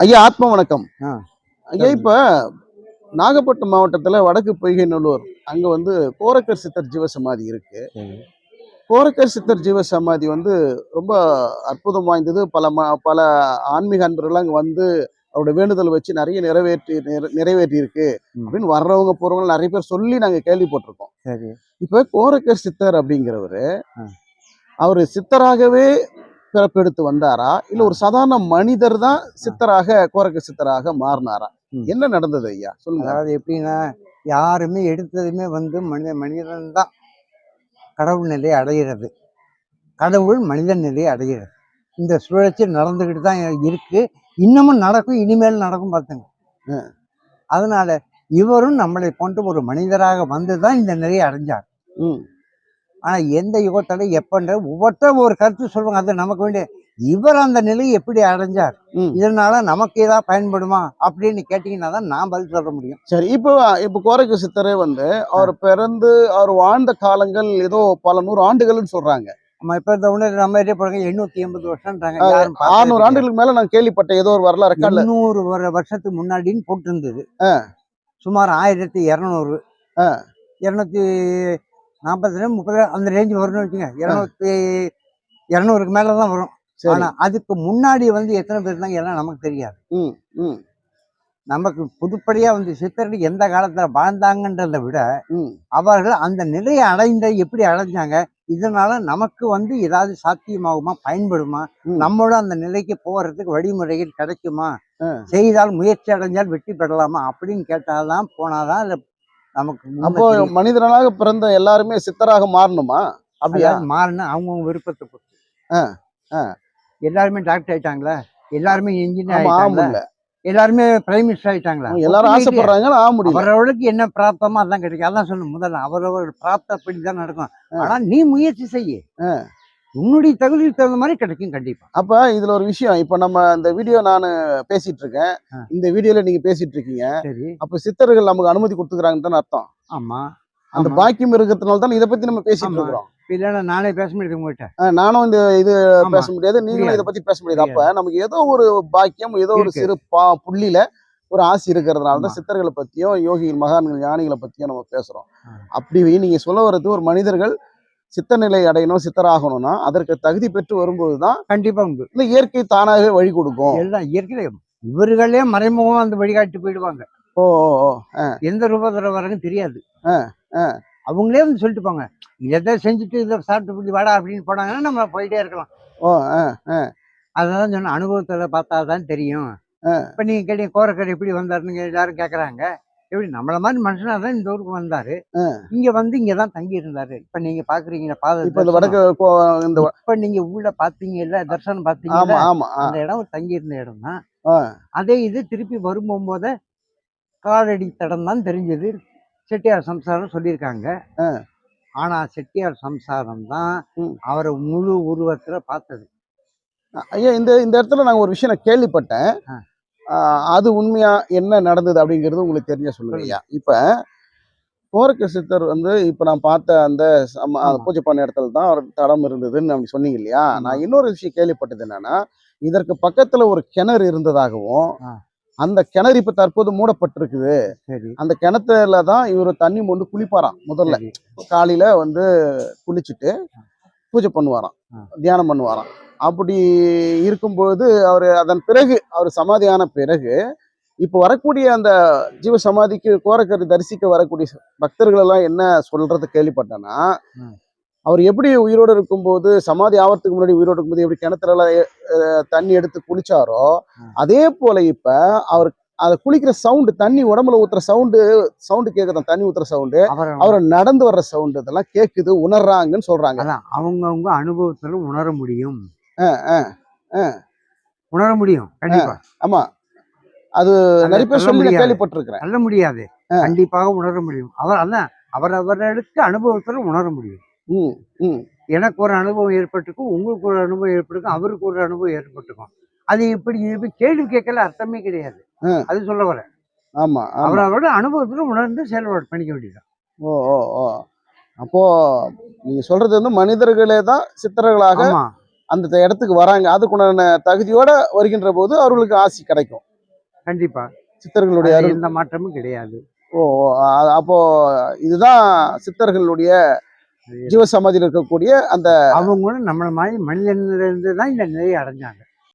ஐயா ஆத்ம வணக்கம். ஐயா இப்ப நாகப்பட்டினம் மாவட்டத்துல வடக்கு பொய்கைநல்லூர் அங்க வந்து கோரக்கர் சித்தர் ஜீவசமாதி இருக்கு கோரக்கர் சித்தர் ஜீவசமாதி வந்து ரொம்ப அற்புதம் வாய்ந்தது பல ம பல ஆன்மீக அன்பர்கள் அங்க வந்து அவருடைய வேண்டுதல் வச்சு நிறைய நிறைவேற்றி நிறை- நிறைவேற்றி இருக்கு. அப்படின்னு வர்றவங்க போறவங்க நிறைய பேர் சொல்லி நாங்க கேள்விப்பட்டிருக்கோம் இப்ப கோரக்கர் சித்தர் அப்படிங்கிறவரு. அவரு சித்தராகவே பிறப்பெடுத்து வந்தாரா? இல்ல ஒரு சாதாரண மனிதர் தான் சித்தராக கோரக்க சித்தராக மாறினாரா. என்ன நடந்தது ஐயா? சொல்லுங்க. அதாவது எப்படின்னா யாருமே எடுத்ததுமே வந்து மனித மனிதன் தான் கடவுள் நிலையை அடைகிறது கடவுள் மனிதன் நிலையை அடைகிறது இந்த சுழற்சி நடந்துக்கிட்டு தான் இருக்கு. இன்னமும் நடக்கும் இனிமேல் நடக்கும் பார்த்துங்க அதனால இவரும் நம்மளை போன்ற ஒரு மனிதராக வந்து தான் இந்த நிலையை அடைஞ்சார். ம். ஆனா எந்த யுகத்தோட எப்பன்ற ஒவ்வொருத்தரும் ஒரு கருத்து சொல்லுவாங்க. அது நமக்கு வேண்டிய இவர் அந்த நிலையை எப்படி அடைஞ்சார். இதனால நமக்கு ஏதாவது பயன்படுமா? அப்படின்னு கேட்டீங்கன்னா தான் நான் பதில் சொல்ல முடியும். சரி இப்போ இப்போ கோரக்க சித்தரே வந்து அவர் பிறந்து அவர் வாழ்ந்த காலங்கள் ஏதோ பல நூறு ஆண்டுகள்னு சொல்றாங்க. நம்ம இப்ப இந்த உடனே நம்ம ஏரியா போறாங்க எண்ணூத்தி எண்பது வருஷம்ன்றாங்க. ஆறுநூறு ஆண்டுகளுக்கு மேல நான் கேள்விப்பட்டேன் ஏதோ ஒரு வரலாறு முந்நூறு வருஷத்துக்கு முன்னாடின்னு போட்டிருந்தது. சுமார் ஆயிரத்தி இரநூறு. இரநூத்தி நாற்பத்தி ரெண்டு முப்பது அந்த ரேஞ்ச் வரும்னு வச்சுங்க. இரநூத்தி இரநூறுக்கு மேல தான் வரும். சரி. ஆனா அதுக்கு முன்னாடி வந்து எத்தனை பேர் இருந்தாங்க எல்லாம் நமக்கு தெரியாது. நமக்கு புதுப்படியா வந்து சித்தர்கள் எந்த காலத்துல வாழ்ந்தாங்கன்றதை விட அவர்கள் அந்த நிலையை அடைந்த எப்படி அடைஞ்சாங்க இதனால நமக்கு வந்து ஏதாவது சாத்தியமாகுமா பயன்படுமா. நம்மளும் அந்த நிலைக்கு போறதுக்கு வழிமுறைகள் கிடைக்குமா. செய்தால் முயற்சி அடைஞ்சால் வெற்றி பெறலாமா அப்படின்னு கேட்டாதான் போனாதான் இல்ல நமக்கு அப்போ. மனிதனாக பிறந்த எல்லாருமே சித்தராக மாறணுமா அப்படியா மாறினா அவங்கவுங்க விருப்பத்தை பொறுத்து. எல்லாருமே டாக்டர் ஆயிட்டாங்களா எல்லாருமே இன்ஜினியர் ஆயிட்டாங்களா எல்லாருமே பிரைம் மினிஸ்டர் ஆயிட்டாங்களா எல்லாரும். ஆசைப்படுறாங்க ஆக முடியல அவரவர்களுக்கு என்ன பிராப்தமோ அதான் கிடைக்கும் அதான் சொல்லணும் முதல்ல அவரவர் பிராப்தப்படி தான் நடக்கும். ஆனா நீ முயற்சி செய்ய. உன்னுடைய தகுதிக்கு தகுந்த மாதிரி கிடைக்கும் கண்டிப்பா அப்ப இதுல ஒரு விஷயம் இப்ப நம்ம இந்த வீடியோ நான் பேசிட்டு இருக்கேன். இந்த வீடியோல நீங்க பேசிட்டு இருக்கீங்க சரி அப்ப சித்தர்கள் நமக்கு அனுமதி கொடுத்துக்கிறாங்கன்னு தானே அர்த்தம் ஆமா அந்த. பாக்கியம் இருக்கிறதுனால தான் இதை பத்தி நம்ம பேசிட்டு. இருக்கிறோம் இல்லைன்னா நானே பேச முடியுது உங்ககிட்ட ஆ, நானும் இந்த இது. பேச முடியாது நீங்களும். இதை பத்தி பேச முடியாது அப்ப நமக்கு ஏதோ ஒரு பாக்கியம் ஏதோ ஒரு. சிறு பா புள்ளியில ஒரு ஆசை இருக்கிறதுனால தான். சித்தர்களை பத்தியும் யோகிகள் மகான்கள் ஞானிகளை பத்தியும் நம்ம பேசுறோம். அப்படி நீங்க சொல்ல வர்றது ஒரு மனிதர்கள் சித்த நிலை அடையணும் சித்தராகணும்னா அதற்கு தகுதி பெற்று வரும்போது தான் கண்டிப்பா உண்டு. இந்த இயற்கை தானாகவே வழி கொடுக்கும். எல்லாம் இயற்கையில இவர்களே மறைமுகமா அந்த வழிகாட்டி போயிடுவாங்க. ஓ ஓ எந்த ரூபத்துல வராங்கன்னு தெரியாது. அவங்களே வந்து சொல்லிட்டு போங்க. எதை செஞ்சுட்டு இதை சாப்பிட்டு இப்படி வாடா அப்படின்னு போனாங்கன்னா நம்ம போயிட்டே இருக்கலாம். ஓ அதான் சொன்ன அனுபவத்துல பார்த்தா தான் தெரியும். இப்ப நீங்க கேட்டீங்க கோரக்கர் எப்படி வந்தாருன்னு எல்லாரும் கேக்குறாங்க. எப்படி நம்மள மாதிரி மனுஷனா தான் இந்த ஊருக்கு வந்தாரு. இங்க வந்து இங்க தான் தங்கி இருந்தாரு இப்ப நீங்க பாக்குறீங்க பாத இப்ப இந்த தரிசனம். வடக்கு இந்த இப்ப நீங்க உள்ள பாத்தீங்கல்ல தர்சனம் ஆமா பாத்தீங்கல்ல ஆமா ஆ, அந்த இடம் தங்கி இருந்த இடம் தான். அதே இது திருப்பி வரும்போது காலடி தடம் தான் தெரிஞ்சது செட்டியார் சம்சாரம் சொல்லியிருக்காங்க. ஆனா செட்டியார் சம்சாரம் தான். அவரை முழு உருவத்துல பார்த்தது ஐயா இந்த இந்த இடத்துல நாங்க ஒரு விஷயம் நான் கேள்விப்பட்டேன் அது உண்மையா என்ன நடந்தது அப்படிங்கிறது உங்களுக்கு தெரிஞ்ச சொல்லுங்க ஐயா. இப்ப கோரக்க சித்தர் வந்து இப்ப நான் பார்த்த அந்த. பூஜை பண்ண இடத்துல தான் அவர் தடம் இருந்ததுன்னு நம்ம சொன்னீங்க இல்லையா. நான் இன்னொரு விஷயம் கேள்விப்பட்டது என்னன்னா இதற்கு பக்கத்துல ஒரு கிணறு இருந்ததாகவும். அந்த கிணறு இப்ப தற்போது மூடப்பட்டிருக்குது. அந்த கிணத்துல தான் இவர் தண்ணி மொண்டு குளிப்பாராம் முதல்ல. காலையில வந்து குளிச்சுட்டு பூஜை பண்ணுவாராம். தியானம் பண்ணுவாராம். அப்படி இருக்கும்போது அவர் அதன் பிறகு அவர் சமாதியான பிறகு இப்போ வரக்கூடிய அந்த ஜீவ சமாதிக்கு கோரக்கரை தரிசிக்க வரக்கூடிய பக்தர்கள் எல்லாம் என்ன சொல்றது கேள்விப்பட்டேன்னா. அவர் எப்படி உயிரோடு இருக்கும்போது சமாதி ஆவறதுக்கு முன்னாடி உயிரோடு இருக்கும்போது எப்படி கிணத்துல தண்ணி எடுத்து குளிச்சாரோ. அதே போல இப்ப அவர் அதை குளிக்கிற சவுண்டு தண்ணி உடம்புல ஊத்துற சவுண்டு சவுண்டு கேக்குதான் தண்ணி ஊத்துற சவுண்டு அவர் நடந்து வர்ற சவுண்டு இதெல்லாம் கேக்குது உணர்றாங்கன்னு சொல்றாங்க அவங்கவுங்க அனுபவத்துல உணர முடியும். உணர முடியும் கண்டிப்பா. ஆமா. அது நிறைய பேர் சொல்ல. கேள்விப்பட்டிருக்கிறேன். சொல்ல முடியாது. கண்டிப்பாக உணர முடியும். அவர் அதான் அவரவர்களுக்கு அனுபவத்துல உணர முடியும். ம் ம். எனக்கு ஒரு அனுபவம் ஏற்பட்டிருக்கும் உங்களுக்கு ஒரு அனுபவம் ஏற்பட்டிருக்கும் அவருக்கு ஒரு அனுபவம் ஏற்பட்டிருக்கும். அது இப்படி இப்படி கேள்வி கேட்கல அர்த்தமே கிடையாது. அது சொல்ல வரேன் ஆமா ஆமா. அவரவரோட அனுபவத்துல உணர்ந்து செயல்பாடு பண்ணிக்க வேண்டியது ஓ ஓ ஓ. அப்போ நீங்க சொல்றது வந்து மனிதர்களே தான் சித்தர்களாக அந்த இடத்துக்கு வராங்க. அதுக்குண்டான தகுதியோட வருகின்ற போது அவர்களுக்கு ஆசி கிடைக்கும். கண்டிப்பா. சித்தர்களுடைய எந்த மாற்றமும் கிடையாது. ஓ அப்போ இதுதான் சித்தர்களுடைய ஜீவசமாதியில் இருக்கக்கூடிய அந்த அவங்களும் நம்மள மாதிரி மனிதனிலிருந்து தான் இந்த நிலையை அடைஞ்சாங்க.